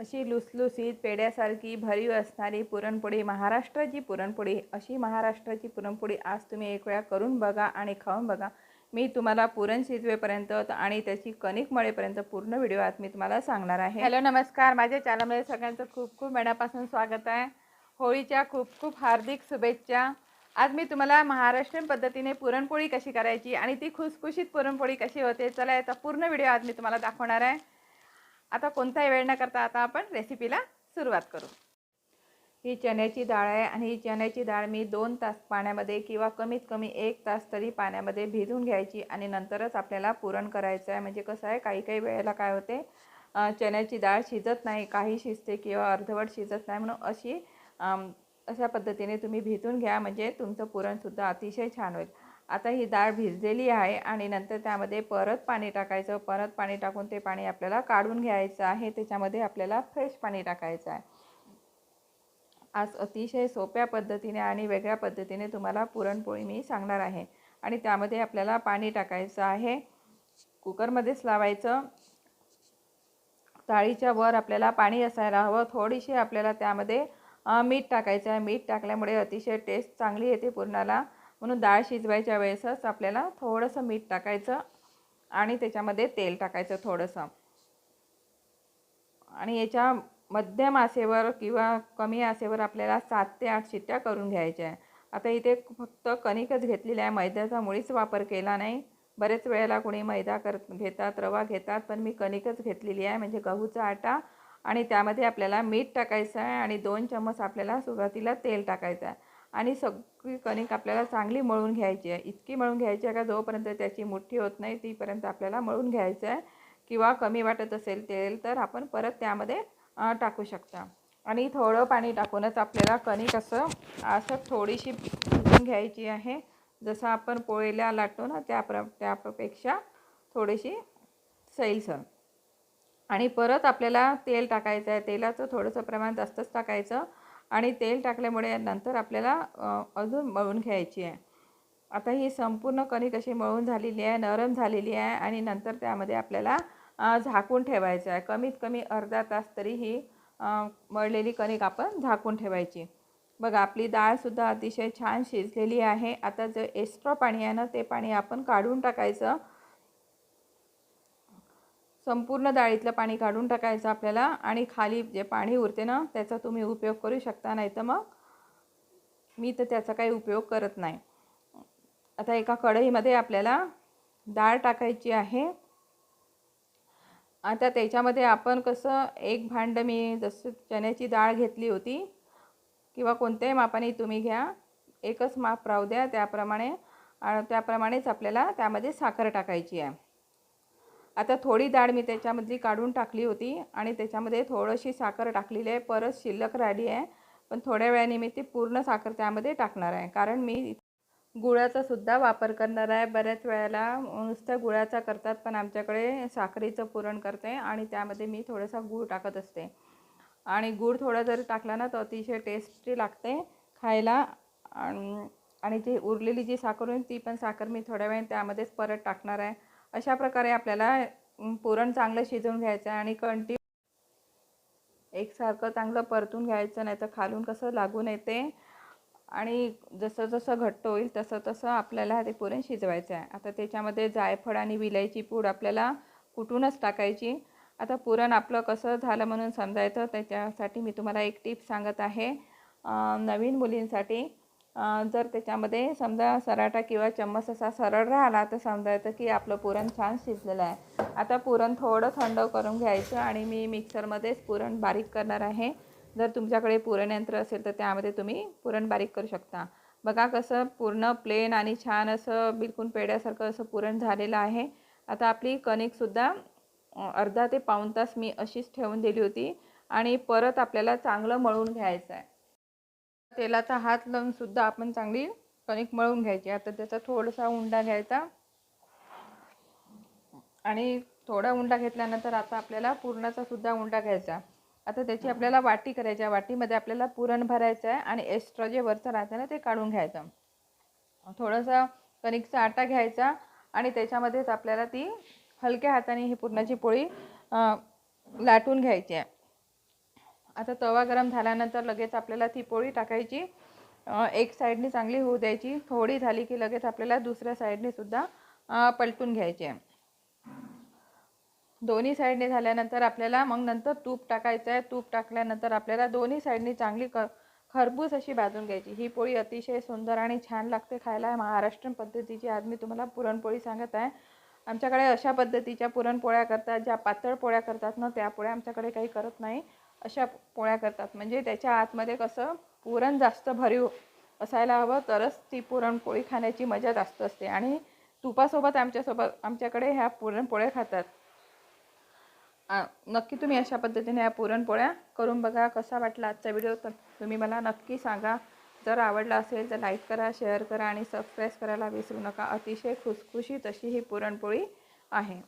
अशी लुसलुसीत पेड्यासारखी भरीव असणारी पुरणपोळी महाराष्ट्राची पुरणपोळी. अशी महाराष्ट्राची पुरणपोळी आज तुम्ही एक वेळा करून बघा आणि खाऊन बघा. मी तुम्हाला पुरण शिजवेपर्यंत आणि त्याची कणिक मळेपर्यंत पूर्ण व्हिडिओ आज मी तुम्हाला सांगणार आहे. हॅलो नमस्कार. माझ्या चॅनलमध्ये सगळ्यांचं खूप खूप मनापासून स्वागत आहे. होळीच्या खूप खूप हार्दिक शुभेच्छा. आज मी तुम्हाला महाराष्ट्रीयन पद्धतीने पुरणपोळी कशी करायची आणि ती खुसखुशीत पुरणपोळी कशी होते चला याचा पूर्ण व्हिडिओ आज मी तुम्हाला दाखवणार आहे. आता कोणताही वेळ न करता आता आपण रेसिपीला सुरुवात करू. ही चण्याची डाळ आहे आणि ही चण्याची डाळ मी दोन तास पाण्यामध्ये किंवा कमीत कमी एक तास तरी पाण्यामध्ये भिजून घ्यायची आणि नंतरच आपल्याला पुरण करायचं आहे. म्हणजे कसं आहे काही काही वेळेला काय होते चण्याची डाळ शिजत नाही काही शिजते किंवा अर्धवट शिजत नाही म्हणून अशी अशा पद्धतीने तुम्ही भिजून घ्या. म्हणजे तुमचं पुरणसुद्धा अतिशय छान होईल. आता ही डाळ भिजलेली आहे आणि नंतर त्यामध्ये परत पाणी टाकायचं. परत पाणी टाकून ते पाणी आपल्याला काढून घ्यायचं आहे. त्याच्यामध्ये आपल्याला फ्रेश पाणी टाकायचं आहे. आज अतिशय सोप्या पद्धतीने आणि वेगळ्या पद्धतीने तुम्हाला पुरणपोळी मी सांगणार आहे. आणि त्यामध्ये आपल्याला पाणी टाकायचं आहे. कुकरमध्येच लावायचं. ताळीच्या वर आपल्याला पाणी असायला हवं. थोडीशी आपल्याला त्यामध्ये मीठ टाकायचं आहे. मीठ टाकल्यामुळे अतिशय टेस्ट चांगली येते पुरणाला. म्हणून डाळ शिजवायच्या वेळेसच आपल्याला थोडंसं मीठ टाकायचं आणि त्याच्यामध्ये तेल टाकायचं थोडंसं. आणि याच्या मध्यम आसेवर किंवा कमी आसेवर आपल्याला सात ते आठ शिट्ट्या करून घ्यायच्या आहे. आता इथे फक्त कणिकच घेतलेली आहे. मैद्याचा मुळीच वापर केला नाही. बरेच वेळेला कोणी मैदा करत घेतात रवा घेतात पण मी कणिकच घेतलेली आहे. म्हणजे गहूचा आटा आणि त्यामध्ये आपल्याला मीठ टाकायचं आहे आणि दोन चम्मच आपल्याला सुरुवातीला तेल टाकायचं आहे. आणि सगळी कणिक आपल्याला चांगली मळून घ्यायची आहे. इतकी मळून घ्यायची आहे का जोपर्यंत त्याची मुठ्ठी होत नाही तीपर्यंत आपल्याला मळून घ्यायचं आहे. किंवा कमी वाटत असेल तेल तर आपण परत त्यामध्ये टाकू शकता. आणि थोडं पाणी टाकूनच आपल्याला कणिक असं असं थोडीशी भिजून घ्यायची आहे. जसं आपण पोळीला लाटतो ना त्या प्र त्यापेक्षा थोडीशी सैलसर. आणि परत आपल्याला तेल टाकायचं आहे. तेलाचं थोडंसं प्रमाण जास्तच टाकायचं. आणि तेल टाकल्यामुळे नंतर आपल्याला अजून मळून घ्यायची आहे. आता ही संपूर्ण कणिक अशी मळून झालेली आहे नरम झालेली आहे आणि नंतर त्यामध्ये आपल्याला झाकून ठेवायचं आहे. कमीत कमी अर्धा तास तरी ही मळलेली कणिक आपण झाकून ठेवायची. बघा आपली डाळसुद्धा अतिशय छान शिजलेली आहे. आता जे एक्स्ट्रा पाणी आहे ना ते पाणी आपण काढून टाकायचं. संपूर्ण डाळीतलं पाणी काढून टाकायचं आपल्याला आणि खाली जे पाणी उरते ना त्याचा तुम्ही उपयोग करू शकता नाही तर मग मी तर त्याचा काही उपयोग करत नाही. आता एका कढईमध्ये आपल्याला डाळ टाकायची आहे. आता त्याच्यामध्ये आपण कसं एक भांडं मी जसं चण्याची डाळ घेतली होती किंवा कोणत्याही मापाने तुम्ही घ्या एकच माप राहू द्या त्याप्रमाणे त्याप्रमाणेच आपल्याला त्यामध्ये साखर टाकायची आहे. आता थोडी डाळ मी त्याच्यामधली काढून टाकली होती आणि त्याच्यामध्ये थोडीशी साखर टाकलेली आहे. परत शिल्लक राहिली आहे. पण थोड्या वेळाने मी ती पूर्ण साखर त्यामध्ये टाकणार आहे. कारण मी गुळाचा सुद्धा वापर करणार आहे. बऱ्याच वेळेला नुसतं गुळाचा करतात पण आमच्याकडे साखरेचं पुरण करते आणि त्यामध्ये मी थोडासा गूळ टाकत असते. आणि गूळ थोडा जर टाकला ना तर अतिशय टेस्टी लागते खायला. आणि आणि जी उरलेली जी साखर होईल ती पण साखर मी थोड्या वेळ त्यामध्येच परत टाकणार आहे. अशा प्रकारे आपल्याला पुरण चांगलं शिजवून घ्यायचं आहे आणि कंटी एकसारखं चांगलं परतून घ्यायचं नाही तर खालून कसं लागून येते. आणि जसं जसं घट्ट होईल तसं तसं आपल्याला ते पुरण शिजवायचं आहे. आता त्याच्यामध्ये जायफळ आणि विलायची पूड आपल्याला कुटूनच टाकायची. आता पुरण आपलं कसं झालं म्हणून समजायचं त्याच्यासाठी मी तुम्हाला एक टिप सांगत आहे. नवीन मुलींसाठी जर त्याच्यामध्ये समजा सराटा किंवा चम्मच असा सरळ राहिला तर समजायचं की आपलं पुरण छान शिजलेलं आहे. आता पुरण थोडं थंड करून घ्यायचं आणि मी मिक्सरमध्येच पुरण बारीक करणार आहे. जर तुमच्याकडे पुरणयंत्र असेल तर त्यामध्ये तुम्ही पुरण बारीक करू शकता. बघा कसं पूर्ण प्लेन आणि छान असं बिलकुल पेड्यासारखं असं पुरण झालेलं आहे. आता आपली कणिकसुद्धा अर्धा ते पाऊण तास मी अशीच ठेवून दिली होती आणि परत आपल्याला चांगलं मळून घ्यायचं आहे. तेलाचा हात लावून सुद्धा आपण चांगली कणिक मळून घ्यायची. आता त्याचा थोडासा उंडा घ्यायचा. आणि थोडा उंडा घेतल्यानंतर आता आपल्याला पुरणाचा सुद्धा उंडा घ्यायचा. आता त्याची आपल्याला वाटी करायची आहे. वाटीमध्ये आपल्याला पुरण भरायचं आहे आणि एक्स्ट्रा जे वरचं राहतं ना ते काढून घ्यायचं. थोडंसं कणिकचा आटा घ्यायचा आणि त्याच्यामध्येच आपल्याला ती हलक्या हाताने ही पुरणाची पोळी लाटून घ्यायची आहे. आता तवा गरम झाल्यानंतर लगेच आपल्याला ती पोळी टाकायची. एक साईडने चांगली होऊ द्यायची. थोडी झाली की लगेच आपल्याला दुसऱ्या साईडने सुद्धा पलटून घ्यायची. आहे दोन्ही साईडने झाल्यानंतर आपल्याला मग नंतर तूप टाकायचं आहे तूप टाकल्यानंतर आपल्याला दोन्ही साईडने चांगली क खरबूस अशी भाजून घ्यायची. ही पोळी अतिशय सुंदर आणि छान लागते खायला. महाराष्ट्रीयन पद्धतीची आज मी तुम्हाला पुरणपोळी सांगत आहे. आमच्याकडे अशा पद्धतीच्या पुरणपोळ्या करतात. ज्या पातळ पोळ्या करतात ना त्या पोळ्या आमच्याकडे काही करत नाही. अशा पोळ्या करतात. म्हणजे त्याच्या आतमध्ये कसं पुरण जास्त भरीव असायला हवं तरच ती पुरणपोळी खाण्याची मजा जास्त असते. आणि तुपासोबत आमच्यासोबत आमच्याकडे ह्या पुरणपोळ्या खातात. नक्की तुम्ही अशा पद्धतीने या पुरणपोळ्या करून बघा कसा वाटला आजचा व्हिडिओ. तर तुम्ही मला नक्की सांगा. जर आवडला असेल तर लाईक करा शेअर करा आणि सबस्क्राईब करायला विसरू नका. अतिशय खुसखुशीत अशी ही पुरणपोळी आहे.